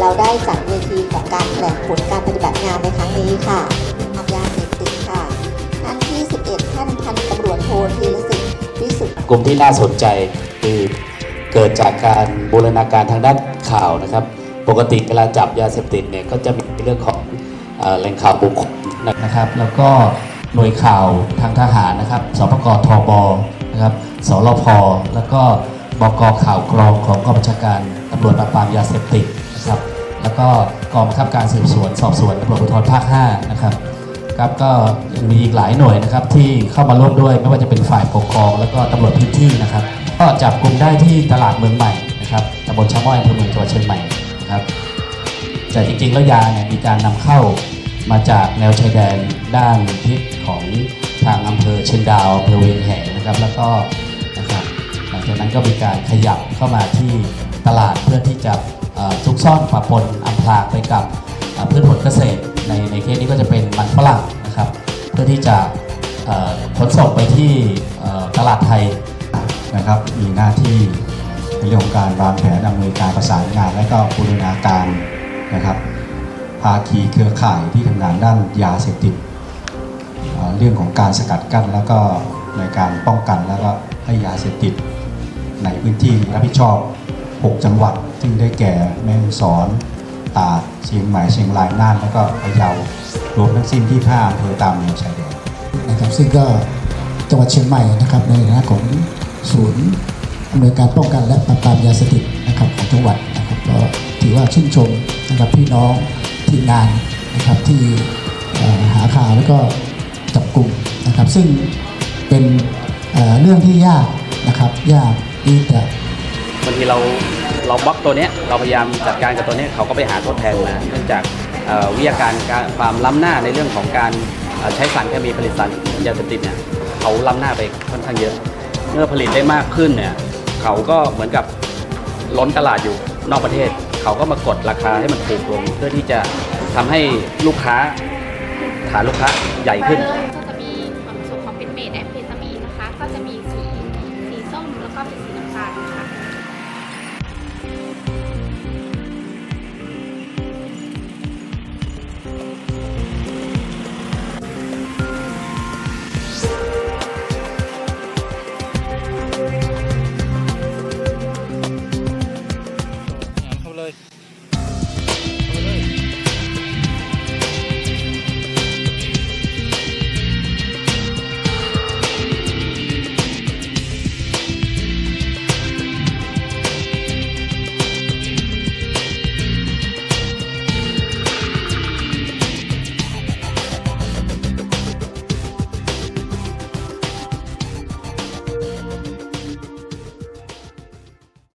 เราได้จัดเวทีของการแถลงผลการปฏิบัติงานในครั้งนี้ค่ะทำยาเสพติดค่ะท่านที่ 11 ท่านพันตำรวจโทธีรศิษฐ์วิสุทธิ์กลุ่มที่น่าสนใจคือเกิดจากการบูรณาการทางด้านข่าวนะครับ ปกติเวลาจับยาเสพติดเนี่ยก็จะมีเรื่องของแหล่งข่าวบุคคลนะครับ แล้วก็หน่วยข่าวทางทหารนะครับ สปกทบนะครับ สรพแล้วก็บกข่าวกรองของกองบัญชาการตำรวจปราบปรามยาเสพติด นะครับแล้วก็กองบังคับการสืบสวนสอบสวนตำรวจภูธรภาค5นะครับครับก็มีอีกหลายหน่วยนะครับที่เข้ามาร่วมด้วยไม่ว่าจะเป็นฝ่ายปกครองแล้วก็ตำรวจพื้นที่นะครับ ก็จับกลุ่มได้ที่ตลาดเมืองใหม่นะครับตำบลชะม้อยอำเภอเมืองจังหวัดเชียงใหม่นะครับแต่จริงๆแล้วยาเนี่ยมีการนำเข้ามาจากแนวชายแดนด้านทิศของทางอำเภอเชียงดาวอำเภอเวียงแหงนะครับ แล้วก็นะครับหลังจากนั้นก็มีการขยับเข้ามาที่ตลาดเพื่อที่จะ ซุกซ่อนปะปนอำพรางไปกับพืชผลเกษตรในในเคสนี้ก็จะเป็นมันฝรั่งนะครับ เพื่อที่จะขนส่งไปที่ตลาดไทยนะครับ มีหน้าที่ในเรื่องของการวางแผนอำนวยการประสานงาน และก็บูรณาการนะครับภาคีเครือข่ายที่ทำงานด้านยาเสพติดเเรื่องของการสกัดกั้นแล้วก็ในการป้องกันแล้วก็ให้ยาเสพติดในพื้นที่รับผิดชอบ 6 จังหวัด ซึ่งได้แก่แม่ฮ่องสอน ตากเชียงใหม่เชียงรายน่านแล้วก็พะเยารวมทั้งสิ้นที่5อำเภอตามแนวชายแดนนะครับซึ่งก็จังหวัดเชียงใหม่นะครับในฐานะของศูนย์อำนวยการป้องกันและปราบปรามยาเสพติดนะครับของจังหวัดนะครับก็ถือว่าชื่นชมนะครับพี่น้องทีมงานนะครับที่หาข่าวแล้วก็จับกลุ่มนะครับ ซึ่งเป็นเรื่องที่ยากนะครับยากที่จะ ทีเราเราบล็อกตัวเนี้ยเราพยายามจัดการกับตัวเนี้ยเขาก็ไปหาทดแทนมาเนื่องจากวิทยาการความล้ำหน้าในเรื่องของการใช้สารเคมีผลิตสารยาเสพติดเนี่ยเขาล้ำหน้าไปค่อนข้างเยอะ เมื่อผลิตได้มากขึ้นเนี่ยเขาก็เหมือนกับล้นตลาดอยู่นอกประเทศ เขาก็มากดราคาให้มันถูกลง เพื่อที่จะทำให้ลูกค้าฐานลูกค้าใหญ่ขึ้น